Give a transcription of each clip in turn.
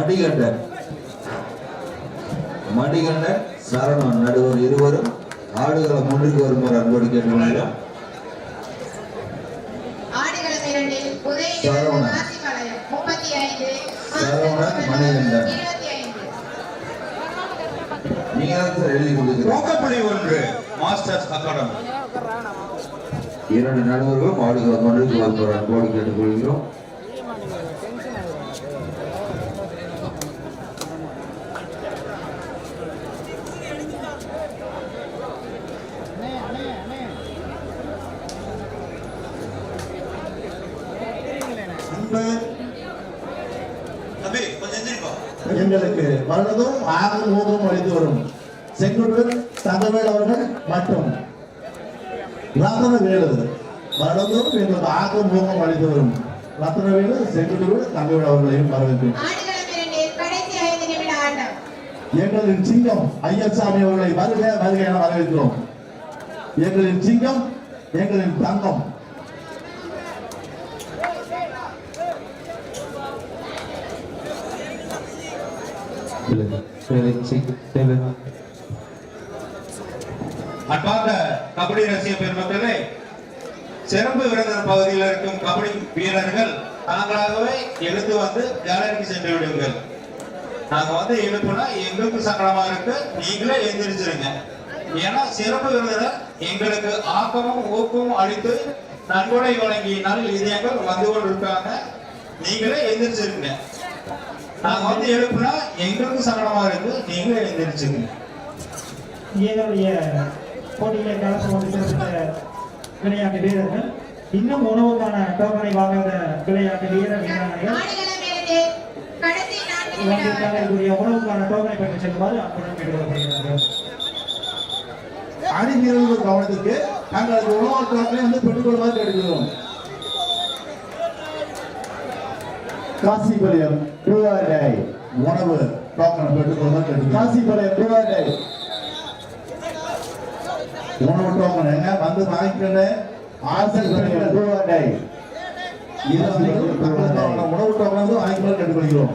மடிகண்டன் மடிகண்டன் சரவணன் நடுவர் இருவரும் ஆடுகளை முன்னுக்கு வருமாறு அன்போடு உதயநிதி சரவணன். சரவணன், மணிகண்டன். இரண்டு நடுவர்களும் ஆடுகளை முன்னுக்கு வருமாறு அன்போடு கேட்டுக்கொள்கிறோம் அன்பு தம்பி கொஞ்சம் எந்திரிப்பா வருடதும் ஆகும் ஊகம் அளித்து வரும். செங்குடர் தங்கவேல் அவர்கள் மற்றும் ரத்னவேலு வருடதும் எங்களுக்கு ஆகும் ஊகம் அளித்து வரும். ரத்னவேலு செங்குடர் தங்கவேல் அவர்களையும் ஆட்டம். எங்களின் சிங்கம் ஐயசாமி அவர்களை வருக வருக என வரவேற்கிறோம். எங்களின் சிங்கம் எங்களின் தங்கம். அன்பார்ந்த கபடி ரசிக பெருமக்களே சிறப்பு விருந்தினர் பகுதியில் இருக்கும் கபடி வீரர்கள் தாங்களாகவே எழுந்து வந்து கேலரிக்கு சென்று விடுங்கள். நாங்க வந்து எழுப்புனா எங்களுக்கு சங்கடமா இருக்கு நீங்களே எழுந்திருச்சிருங்க ஏன்னா சிறப்பு விருந்தினர் எங்களுக்கு ஆக்கமும் ஊக்கமும் அளித்து நன்கொடை வழங்கினால் இதயங்கள் வந்து கொண்டிருக்காங்க. நீங்களே எழுந்திரிச்சிருங்க நாங்க வந்து எழுப்புனா எங்களுக்கு சங்கடமா இருக்கு. நீங்களே எந்திரிச்சுங்க இதனுடைய போட்டியிலே கலந்து கொண்டு சிறந்த விளையாட்டு வீரர்கள் இன்னும் உணவுக்கான டோக்கனை வாங்காத விளையாட்டு வீரர் வீராங்கனைகள் உணவுக்கான டோக்கனை பெற்று செல்லுமாறு அன்புடன் கேட்டுக்கொள்ளப்படுகிறார்கள் அணி வீரர்கள் கவனத்திற்கு தங்களது உணவு டோக்கனை வந்து பெற்றுக்கொள்ளுமாறு கேட்டுக்கிறோம். காசிபாளையம் டூஆர்டை உணவு டோக்கனை கேட்டுக்கிறோம் காசிபாளையம் டூஆர்டை உணவு டோக்கன் எங்க வந்து இது வந்து தங்களுக்கான உணவு டோக்கன் வந்து வாங்கிக்கொள்ள கேட்டுக்கொள்கிறோம்.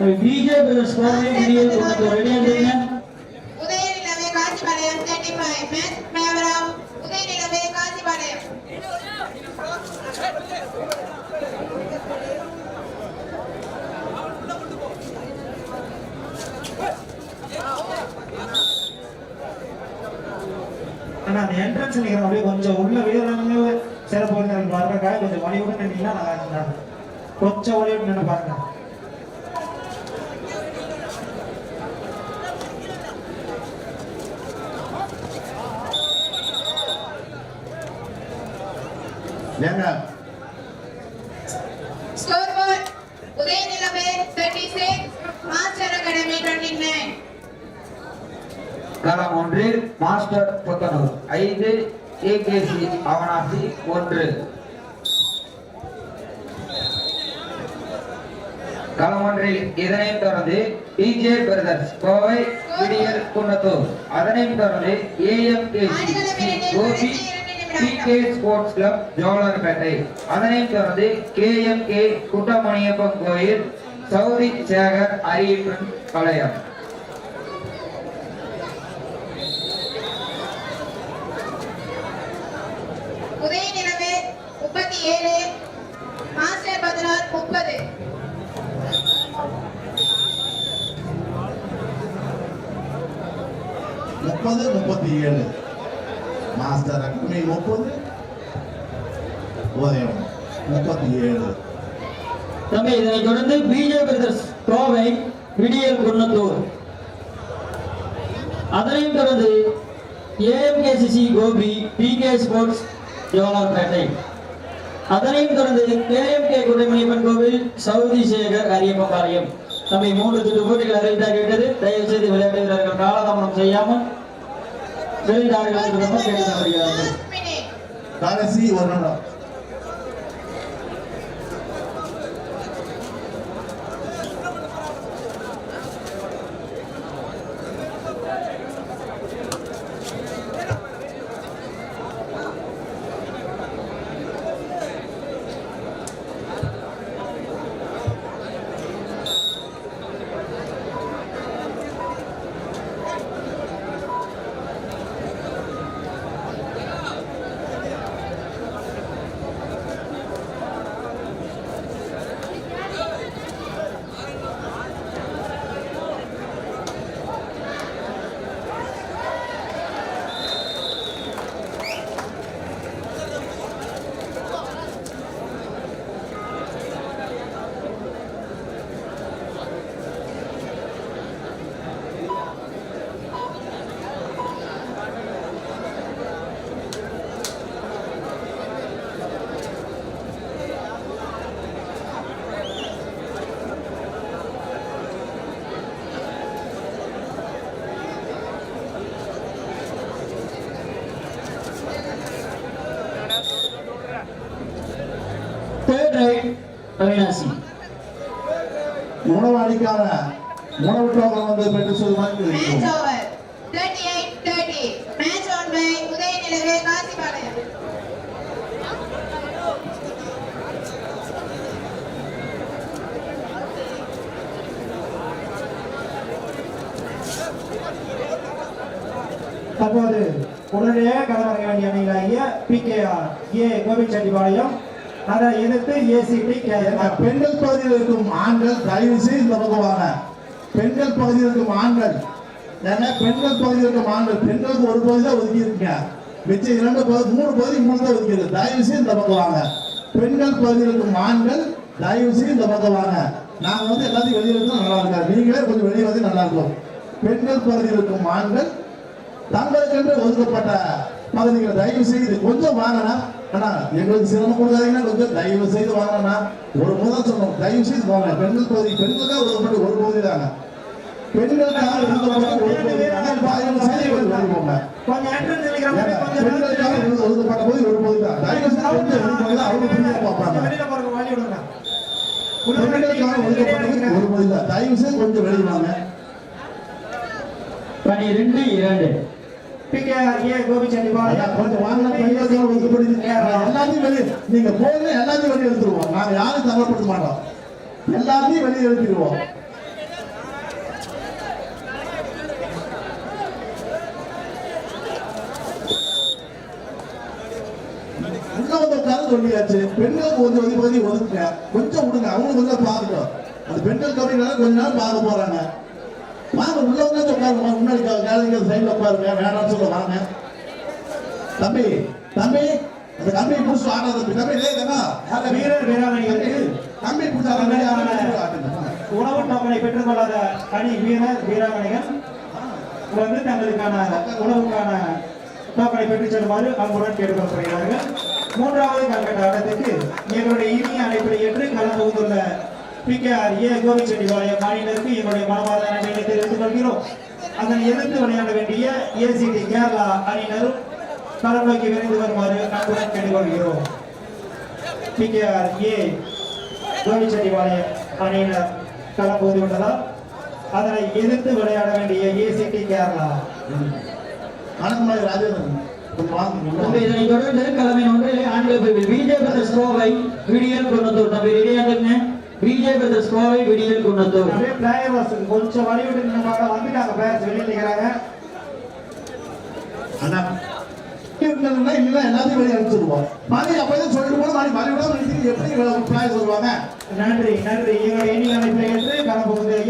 பிஜேபி சோதனை விடியல் கொண்டது ரெடியா Udhayanilave Kanchipalayam thirty five match மேவராம் Udhayanilave Kanchipalayam. ஆனா அந்த என்ட்ரன்ஸ் நிக்கிற அப்படியே கொஞ்சம் உள்ள வீரர்கள் சிறப்பு வர்றக்காக கொஞ்சம் வழிவுடன் நின்னீங்கன்னா நல்லா இருந்தாங்க கொஞ்சம் வழிவுடன் நின்று பாருங்க. ஏங்க score board Udhayanilave thirty six master academy twenty nine களம் ஒன்றில் மாஸ்டர் புத்தனூர் ஐந்து ஏகேசி அவனாசி ஒன்று. களமொன்றில் இதனையும் தொடர்ந்து டிஜே பிரதர்ஸ் கோவை விடியல் குன்னத்தூர். அதனையும் தொடர்ந்து AMKC Gobi K sports club Jolarpettai அதனைத் தொடர்ந்து கே குட்டமணியப்பன் கோயில் சௌரி சேகர் அரியப்பன் கலையம் உதயநிலவே முப்பத்தி ஏழு மாஸ்டர் பதினாறு முப்பது முப்பது முப்பத்தி ஏழு மாஸ்டர் அக்னி முப்பது உதயம் முப்பத்தி ஏழு தம்பி இதனைத் தொடர்ந்து பிஜே பிரதர்ஸ் கோவை விடியல் குன்னத்தூர் அதனையும் தொடர்ந்து AMKCC Gobi PK sports Jolarpettai அதனையும் தொடர்ந்து கேஎம்கே குடைமணியப்பன் கோவில் சவுதி சேகர் அரியப்பாளையம் தம்பி மூன்று சுற்று போட்டிகள் அறிவித்தாக கேட்டது தயவு செய்து விளையாட்டு வீரர்கள் காலதாமனம் செய்யாமல் வெளியிடார்கள் கேட்டுக்கொள்கிறார்கள். minute. கடைசி ஒரு நிமிடம். தேர்ட் ரைட் அவினாசி உணவாளிக்கான உணவு டோக்கன் வந்து பெற்று சொல்லுமாறு Match இருக்கிறோம் over. 38-30. Match on by உதயநிலவே Kasipalayam தற்போது உடனடியாக களமிறங்க வேண்டிய அணிகளாகிய பிகேஆர் ஏ கோபிச்செட்டிப்பாளையம் அதை எதிர்த்து ஏசிடி கேஎல் பெண்கள் பகுதியில் இருக்கும் ஆண்கள் தயவு செய்து இந்த பக்கம் வாங்க. பெண்கள் பகுதியில் இருக்கும் ஆண்கள். ஏன்னா பெண்கள் பகுதியில் இருக்கும் ஆண்கள் பெண்களுக்கு ஒரு பகுதி தான் ஒதுக்கி இருக்கீங்க. மிச்சம் இரண்டு பகுதி மூணு பகுதி மூணு தான் ஒதுக்கி இருக்கு. தயவு செய்து இந்த பக்கம் வாங்க. பெண்கள் பகுதியில் இருக்கும் ஆண்கள் தயவு செய்து இந்த பக்கம் வாங்க. நாங்க வந்து எல்லாத்தையும் வெளியே இருந்தா நல்லா இருக்காது நீங்களே கொஞ்சம் வெளியே வந்து நல்லா இருக்கும். பெண்கள் பகுதியில் இருக்கும் ஆண்கள் தங்களுக்கென்று ஒதுக்கப்பட்ட பகுதிகளை. தயவு செய்து கொஞ்சம் வாங்கினா அண்ணா எங்களுக்கு சிரமம் கொடுக்காதீங்கன்னா கொஞ்சம் தயவு செய்து வாங்கினா ஒரு முதல் சொன்னோம் தயவு செய்து வாங்க. பெண்கள் பகுதி பெண்களுக்காக ஒரு பகுதி தாங்க. பெண்களுக்காக ஒதுக்கப்பட்ட ஒரு பகுதி. தாங்க செய்து போங்க. பெண்களுக்காக ஒதுக்கப்பட்ட பகுதி ஒரு பகுதி தான். தயவு செய்து கொஞ்சம் வெளியே போங்க அவங்க புரிஞ்சு பார்ப்பாங்க பெண்களுக்காக பகுதி ஒரு பகுதி தான். தயவு செய்து கொஞ்சம் வெளியே வாங்க. பனிரெண்டு இரண்டு. பிகேஆர் ஏ ஐயா, கோபிச்செட்டிப்பாளையம் கொஞ்சம் வாங்கினா ஒதுக்கப்படுது எல்லாத்தையும் வெளியே நீங்க போங்க எல்லாத்தையும் வெளியே எடுத்துருவோம். நாங்க யாரும் தவறப்படுத்த மாட்டோம். எல்லாத்தையும் வெளியே உட்கார்ந்து சொல்லியாச்சு. பெண்களுக்கு கொஞ்சம் ஒதுக்கி ஒதுக்குங்க. கொஞ்சம் விடுங்க. அவங்களும் கொஞ்சம் பார்க்கட்டும் அந்த பெண்கள் கபடினால கொஞ்ச நேரம் பார்க்க போறாங்க. வாங்க உள்ள உட்காந்து உட்காருங்க முன்னாடி கேளுங்க சைட்ல உட்காருங்க வேணாம்னு சொல்ல வாங்க. தம்பி தம்பி அந்த கம்பி புடிச்சு ஆடாத தம்பி டேய் தம்பா? வீரர் வீராங்கனைகளுக்கு கம்பி புடிச்சு ஆடாத ஆடுங்க உணவு டோக்கனை பெற்றுக்கொள்ளாத அணி வீரர் வீராங்கனைகள் வந்து தங்களுக்கான உணவுக்கான டோக்கனை பெற்றுச் செல்லுமாறு அன்புடன் கேட்டுக்கொள்ளப்படுகிறார்கள் மூன்றாவது கல்கட்ட ஆட்டத்துக்கு எங்களுடைய இனிய அழைப்பை ஏற்று கலந்து வந்துள்ள பிகேஆர் ஏ கோபிச்செட்டிபாளையம் அணியினருக்கு எங்களுடைய மனமார்ந்த தெரிவித்துக் கொள்கிறோம். அதனை எதிர்த்து விளையாட வேண்டிய ஏசிடி கேரளா அணியினரும் களம் நோக்கி விரைந்து வருமாறு அன்புடன் கேட்டுக்கொள்கிறோம். பிகேஆர் ஏ கோவிச்செட்டிபாளையம் அணியினர் களம் போது விட்டதால் அதனை எதிர்த்து விளையாட வேண்டிய ஏசிடி கேரளா. வணக்கம் ராஜேந்திரன் தொடர்ந்து கிழமை ஒன்றிலே ஆண்கள் பிரிவில் விஜய் பிரதர்ஸ் கோவை விடியல் குன்னத்தூர் தம்பி ரெடியாகுங்க பிரதர்ஸ் கோவை விடியல் குன்னத்தூர் அப்படியே கொஞ்சம் வழி விட்டு நின்னுமாங்க வந்துட்டாங்க பிளேயர்ஸ் வெளியே நிற்கிறாங்க அண்ணா எல்லாத்தையும் வெளியே அனுப்பிச்சிருவோம் மணி அப்பதான் சொல்லிட்டு போது மணி விட மணி எப்படி சொல்லுவாங்க நன்றி நன்றி. எங்களுடைய ஏற்று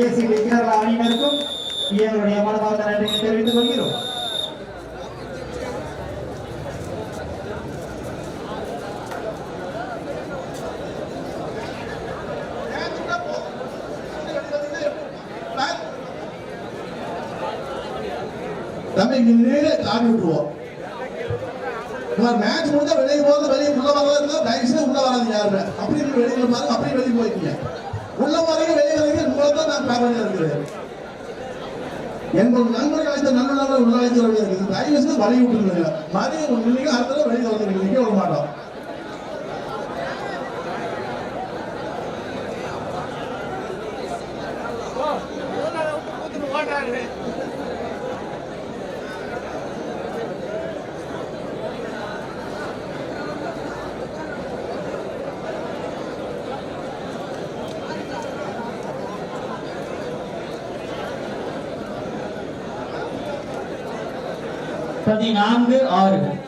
ஏசிடி கேரளா அணியினருக்கும் எங்களுடைய மனமார்ந்த நன்றியை தெரிவித்துக் கொள்கிறோம் தம்பி இங்க நின்று தாண்டி விட்டுருவோம். மேட்ச் முடிஞ்சா வெளியே போகிறது வெளியே உள்ள வரதா இருந்தால் தயவு உள்ள வராது யாருமே. அப்படி நீங்க பாருங்க அப்படியே வெளியே போய்க்கீங்க உள்ள வரீங்க வெளியே வரீங்க உங்களை தான் நான் பார்க்க வேண்டியது எங்கள் நண்பர்கள் அழைத்த நண்பர்கள் உள்ள அழைத்து வர இருக்குது தயவு செய்து வழி விட்டுருங்க மாதிரி நின்னீங்க அடுத்த தடவை வெளியே வந்து நிக்க விட மாட்டோம். राष्ट्रपति और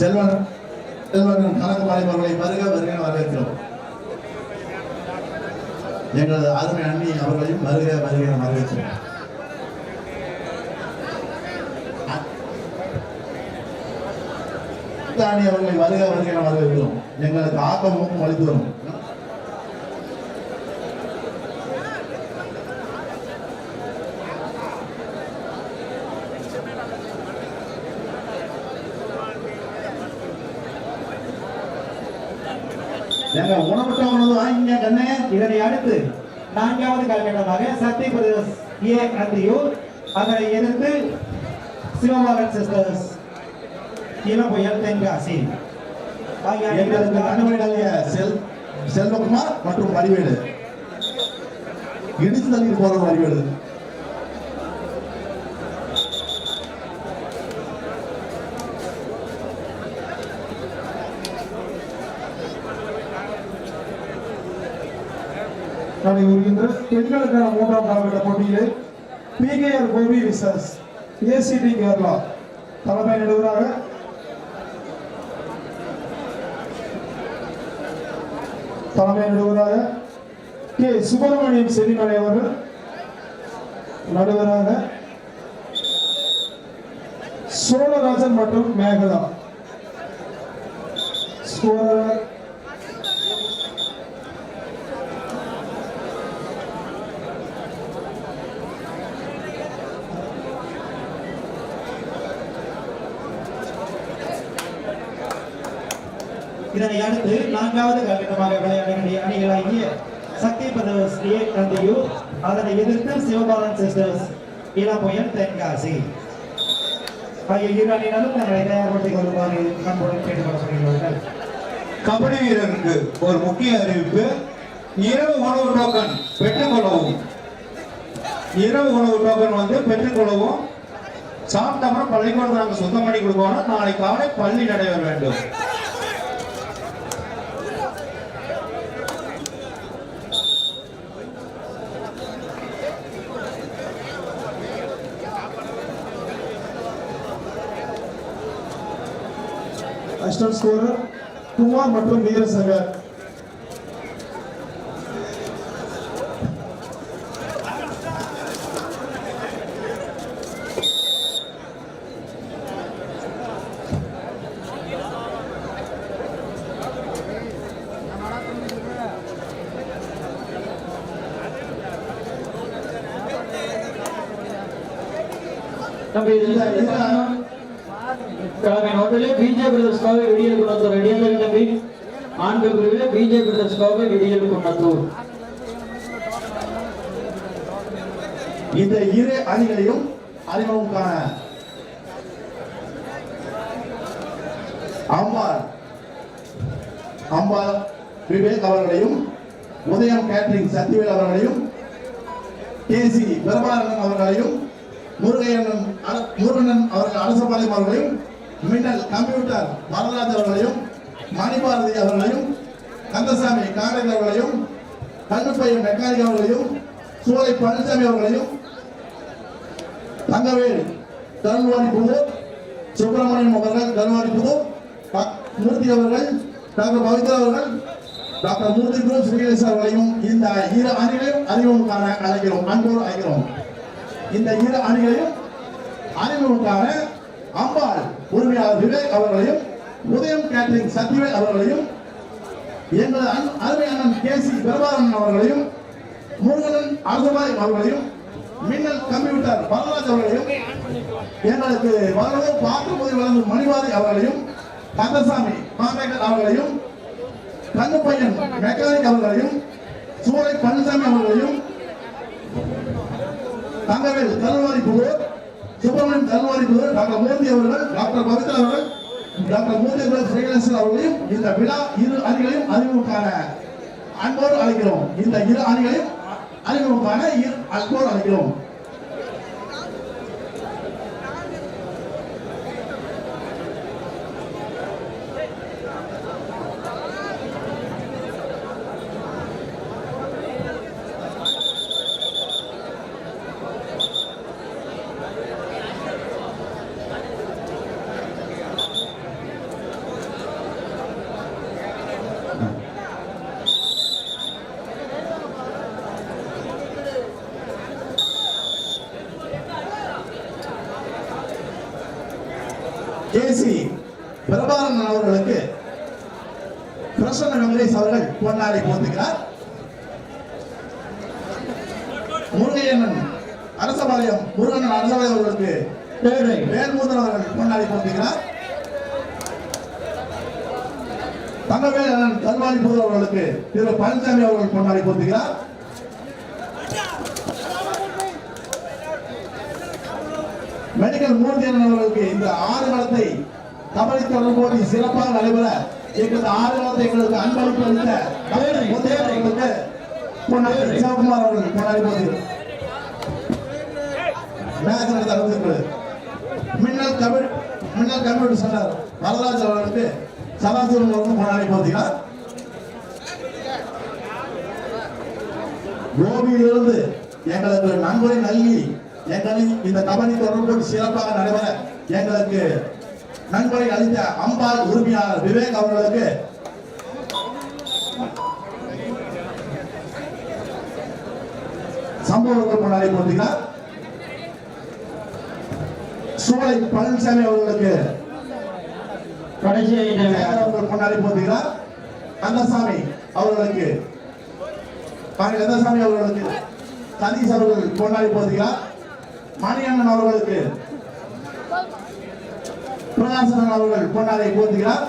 चलो அவர்களையும் வருக வருக என அவர்களை வருக வருக என வரவேற்கிறோம். எங்களுக்கு ஆக்கம் ஊக்கம் அளித்து வரும் எங்க உணவுட்டவங்களது வாங்கிங்க கண்ணே. இதனை அடுத்து நான்காவது காலகட்டமாக சக்தி பிரதேஷ் ஏ அந்தியூர் அதனை எதிர்த்து சிவபாலன் சிஸ்டர்ஸ் இளம்புயல் தென்காசி செல்வகுமார் மற்றும் வடிவேலு இடித்து தள்ளி போற வடிவேலு நடைபெறுகின்ற பெண்களுக்கான மூன்றாம் காலகட்ட போட்டியிலே PKR Gobi versus ACT Kerala. தலைமை நடுவராக தலைமை நடுவராக கே. சுப்பிரமணியம் செல்லிமலை அவர்கள். நடுவராக சோழராஜன் மற்றும் மேகலா ஸ்கோரர் இதனை அடுத்து நான்காவது காலகட்டமாக விளையாட வேண்டிய அணிகளாகிய சக்தி பிரதர்ஸ் ஏ அதனை எதிர்த்து சிவபாலன் சிஸ்டர்ஸ் இளம்புயல் தென்காசி. ஆகிய இரு அணியினரும் தங்களை தயார்படுத்திக் கொள்ளுமாறு நம்முடன் கேட்டுக்கொள்ளப்படுகிறார்கள் கபடி வீரருக்கு ஒரு முக்கிய அறிவிப்பு. இரவு உணவு டோக்கன் பெற்றுக்கொள்ளவும் இரவு உணவு டோக்கன் வந்து பெற்றுக்கொள்ளவும் சாப்பிட்டோம்னா அப்புறம் பள்ளிக்கூடம் நாங்கள் சுத்தம் பண்ணி கொடுக்கோம்னா நாளை காலை பள்ளி நடைபெற வேண்டும். அசிஸ்டன்ட் ஸ்கோரர் குமார் மற்றும் வீரசங்கர் ஆண்கள் பிரிவிலே பிஜே பிரதர்ஸ் கோவை விடியல் குணத்தூர் இந்த இரு அணிகளையும் அறிமுகம் காண அம்பாள் அம்பாள் விவேக் அவர்களையும் உதயம் கேட்ரிங் சத்யவேல் அவர்களையும் கேசி பிரபாகரன் அவர்களையும் முருகையண்ணன் அர- முருகனன் அவர்கள் அரசபாளையம் அவர்களையும் மின்னல் கம்ப்யூட்டர் வரலாஜ் அவர்களையும் மணிபாரதி அவர்களையும் கந்தசாமி காங்கிரஸ் அவர்களையும் கண்ணுப்பையன் மெக்கானிக் அவர்களையும் சூளை பழனிசாமி அவர்களையும் தங்கவேல் கருண்வாடி புதூர் சுப்பிரமணியம் அவர்கள் கருண்வாடி புதூர் மூர்த்தி அவர்கள் டாக்டர் பவித்ரா அவர்கள் டாக்டர் மூர்த்தி குரு ஸ்ரீலேஷ் அவர்களையும் இந்த இரு அணிகளையும் அறிமுகம் அழைக்கிறோம் அன்போடு அழைக்கிறோம். இந்த இரு அணிகளையும் அறிமுகம் அம்பாள் உரிமையாளர் விவேக் அவர்களையும் உதயம் கேட்டரிங் சத்யவேல் அவர்களையும் எங்களது அன்- அருமை அண்ணன் கே சி அவர்களையும் முருகனன் அரசபாய் அவர்களையும் மின்னல் கம்ப்யூட்டர் வரலாஜ் அவர்களையும் எங்களுக்கு வரலாறு பார்க்கும் போது வழங்கும் மணிவாதி அவர்களையும் கந்தசாமி மாமேகர் அவர்களையும் கண்ணுப்பையன் மெக்கானிக் அவர்களையும் சூளை பழனிசாமி அவர்களையும் தங்கவேல் தருவாரி புதூர் சுப்பிரமணியம் தருவாரி புதூர் டாக்டர் மூர்த்தி அவர்கள் டாக்டர் பவித்ரா அவர்கள் டாக்டர் மூர்த்தி ஸ்ரீகணேசன் அவர்களையும் இந்த விழா இரு அணிகளையும் அறிமுகமான அன்போடு அழைக்கிறோம். இந்த இரு அணிகளையும் அறிமுகமான இரு அன்போடு அழைக்கிறோம் கேசி பிரபாகரன் அவர்களுக்கு பிரசன்ன வெங்கடேஷ் பொன்னாடை போத்துகிறார் முருகையண்ணன் அரசபாளையம் முருகன் அரசபாளையம் அவர்களுக்கு தேர்ட் ரைட் வேல்முதன் அவர்கள் பொன்னாடை போத்துகிறார் தங்கவேல் அண்ணன் கல்வாணி புதூர் அவர்களுக்கு திரு பழனிசாமி அவர்கள் பொன்னாடை போத்துகிறார் மெடிக்கல் மூர்த்தியன் அவர்களுக்கு இந்த ஆறு களத்தை கபடி தொடர் போட்டி சிறப்பாக நடைபெற எங்களது ஆறு எங்களுக்கு அன்பளிப்பு அளித்த கபடி சிவகுமார் அவர்கள் பொன்னாடி போட்டி மேட்ச் நடத்த மின்னல் கபடி மின்னல் கம்ப்யூட்டர் சென்டர் வரலாஜ் அவர்களுக்கு சதாசிவம் அவர்களுக்கு பொன்னாடி போட்டினார் கோபியிலிருந்து எங்களுக்கு நன்கொடை நல்கி எங்களை இந்த கபடி தொடர்பு சிறப்பாக நடைபெற எங்களுக்கு நன்கொடை அளித்த அம்பாள் உரிமையாளர் விவேக் அவர்களுக்கு சம்பவங்கள் கொண்டாடி போட்டினார் சூளை பழனிசாமி அவர்களுக்கு கடைசி முன்னாடி அவர்கள் கொண்டாடி கந்தசாமி அவர்களுக்கு கந்தசாமி அவர்களுக்கு சதீஷ் அவர்கள் கொண்டாடி போகிறார் மணியண்ணன் அவர்களுக்கு பிரகாசன் அவர்கள் கொண்டாடி போகிறார்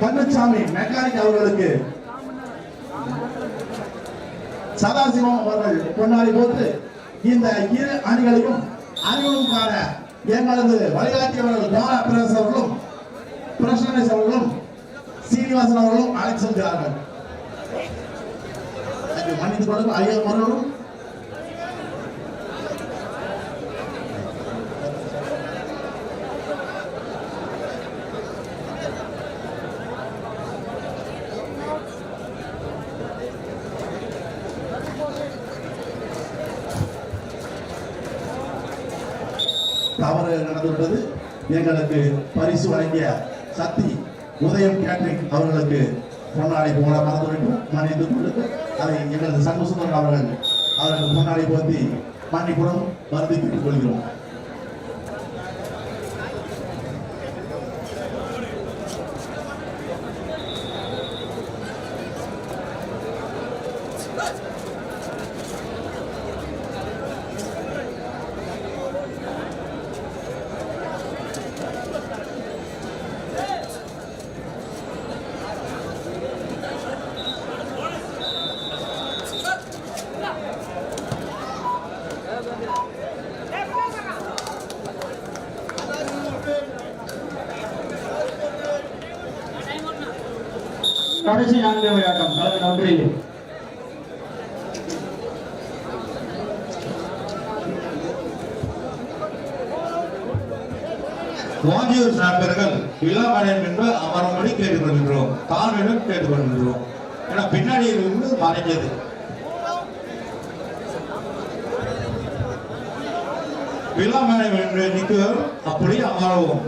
கண்ணுசாமி மெக்கானிக் அவர்களுக்கு சதாசிவம் அவர்கள் கொண்டாடி போட்டு இந்த இரு அணிகளையும் அறிமுகம் எங்களது வழிகாட்டியவர்கள் ஜானா பிரதேச அவர்களும் பிரசன்னேஷ் அவர்களும் சீனிவாசன் அவர்களும் அழைத்து செல்கிறார்கள். அதுக்கு மன்னித்துக் கொடுக்கும் ஐயா அவர்களும் தவறு நடந்துவிட்டது எங்களுக்கு பரிசு வழங்கிய சக்தி உதயம் கேட்ரிங் அவர்களுக்கு பொன்னாடை போட வேண்டும் மன்னித்து கொண்டு அதை எங்களது சண்முகசுந்தரன் அவர்கள் அவர்கள் பொன்னாடை போத்தி மன்னிப்புடன் வருந்தி பெற்றுக் கொள்கிறோம். கடைசி நான்கு விளையாட்டம் கலவை ஒன்றில் வாஞ்சியூர் சார்பர்கள் இளமலையன் என்று அமரும்படி கேட்டுக்கொள்கின்றோம். தாழ்மையிலும் கேட்டுக்கொள்கின்றோம். ஏன்னா பின்னாடி இருந்து மறைஞ்சது விழாமலை என்று நிற்கிறோம் அப்படி அமரவும்.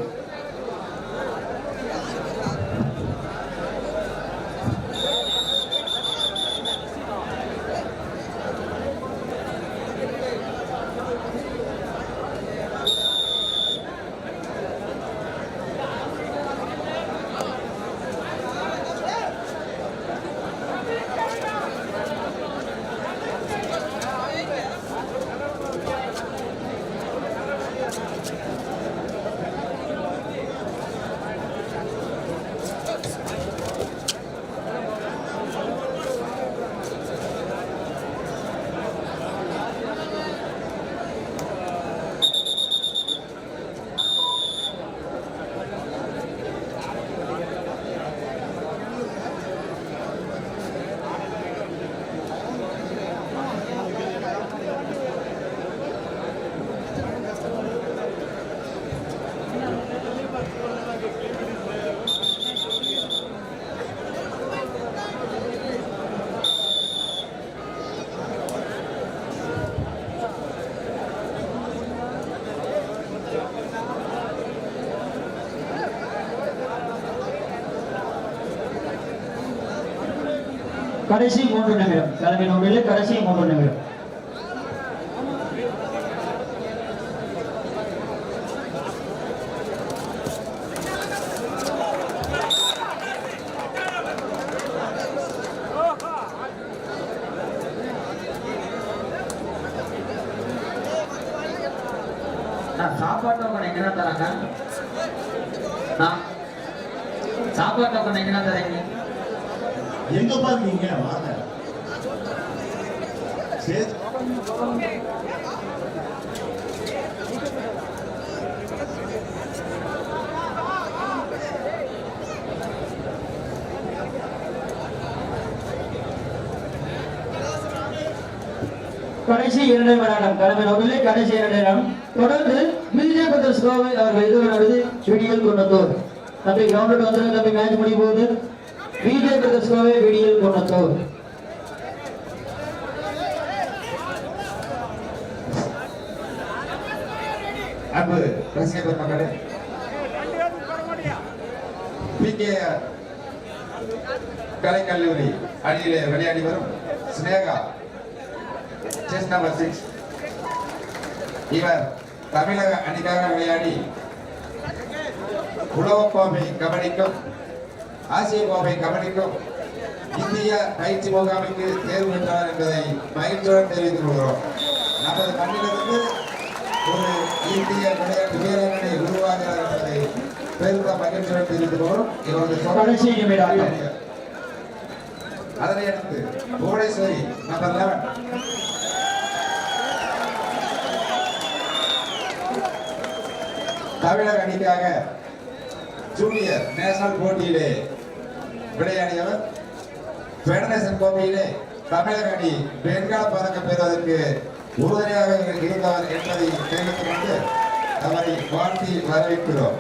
கடைசி மூன்று நிமிடம். கலந்து ஒன்றில் கடைசி மூன்று நிமிடம். நான் சாப்பாடு டோக்கன் எங்கன்னா தராங்க? நான் சாப்பாடு டோக்கன் எங்கன்னா தரீங்க? எங்க பாருக்கீங்க வாங்க. சரி. கடைசி இரண்டு விளையாடம் கடமை நோக்கிலே கடைசி இரண்டு விளையாடம் தொடர்ந்து விஜய் பத்திர கோவை அவர்கள் எதிர்கொண்டது விடியல் குன்னத்தூர் தம்பி கிரவுண்டுக்கு வந்து தம்பி மேட்ச் முடியும் போது விஜய் பிரதர்ஸ் கோவை அன்பு ரசிக பெருமக்களே பிகே கலைக்கல்லூரி அணியிலே விளையாடி வரும் ஸ்னேகா செஸ் நம்பர் சிக்ஸ் இவர் தமிழக அணிக்காக விளையாடி உலகக்கோப்பை கபடிக்கும் ஆசிய கோப்பை கபடிக்கும் இந்திய பயிற்சி முகாமுக்கு தேர்வு பெற்றார் என்பதை மகிழ்ச்சியுடன் தெரிவித்துக் கொள்கிறோம். நமது மண்ணிலிருந்து ஒரு இந்திய விளையாட்டு வீரர்களை உருவாகிறார் என்பதை பெருத்த மகிழ்ச்சியுடன் தெரிவித்துக் கொள்கிறோம். இவரது. அதனை அடுத்து புவனேஸ்வரி நம்பர் லெவன் தமிழக அணிக்காக ஜூனியர் நேஷனல் போட்டியிலே விளையாடியவர் ஃபெடரேஷன் கோப்பையிலே தமிழக அணி வெண்கல பதக்கம் பெறுவதற்கு உறுதுணையாக இருந்தவர் என்பதை தெரிவித்துக் கொண்டு அவரை வாழ்த்தி வரவேற்கிறோம்.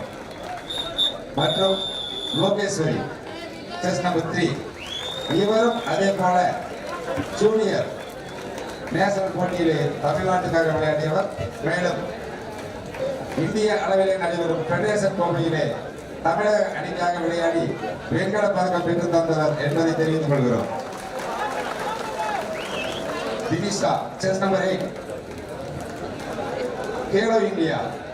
மற்றும் லோகேஸ்வரி செஸ் நம்பர் த்ரீ இவரும் அதே போல ஜூனியர் நேஷனல் போட்டியிலே தமிழ்நாட்டுக்காக விளையாடியவர். மேலும் இந்திய அளவிலே நடைபெறும் பிரதேச கோப்பையிலே தமிழக அணிக்காக விளையாடி வெண்கல பதக்கம் பெற்று தந்தவர் என்பதை தெரிவித்துக் கொள்கிறோம். Dinisha chess number eight Khelo India